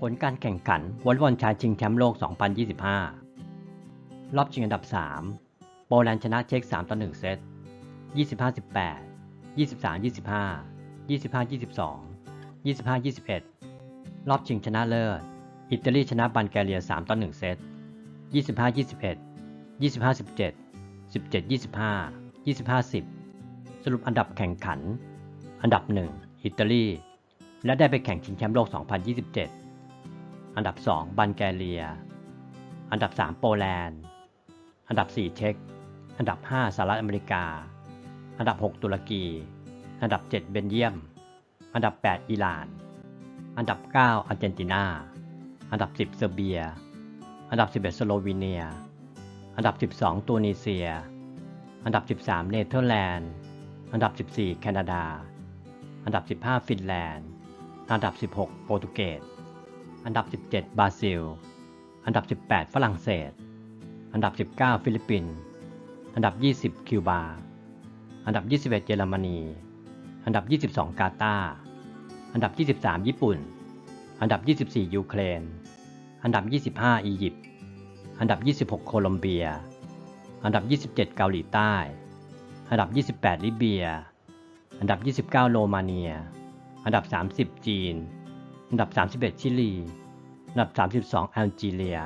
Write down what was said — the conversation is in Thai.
ผลการแข่งขันวอลเลย์บอลชายชิงแชมป์โลก 2025 รอบชิงอันดับ 3 โปแลนด์ชนะเช็ก3ต่อ1เซต 25-18 23-25 25-22 25-21 รอบชิงชนะเลิศ อิตาลีชนะบัลแกเรีย 3ต่อ1เซต 25-21 25-17 17-25 25-10 สรุปอันดับแข่งขัน อันดับ 1 อิตาลีและได้ไปแข่งชิงแชมป์โลก 2027 อันดับ 2 บัลแกเรีย อันดับ 3 โปแลนด์ อันดับ 4 เช็กอันดับ 5สหรัฐอเมริกา อันดับ 6 ตุรกี อันดับ 7 เบลเยียม อันดับ 8 อิหร่าน อันดับ 9 อาร์เจนตินา อันดับ 10 เซอร์เบีย อันดับ 11 สโลวีเนีย อันดับ 12 ตูนิเซีย อันดับ 13 เนเธอร์แลนด์ อันดับ 14 แคนาดา อันดับ 15 ฟินแลนด์ อันดับ 16 โปรตุเกส อันดับ 17 บราซิล อันดับ 18 ฝรั่งเศส อันดับ 19 ฟิลิปปินส์ อันดับ 20 คิวบา อันดับ 21 เยอรมนี อันดับ 22 กาตาร์อันดับ 23 ญี่ปุ่น อันดับ 24 ยูเครน อันดับ 25 อียิปต์ อันดับ 26 โคลอมเบีย อันดับ 27 เกาหลีใต้ อันดับ 28 ลิเบีย อันดับ 29 โรมาเนีย อันดับ 30 จีน อันดับ 31 ชิลี อันดับ 32แอลจีเรีย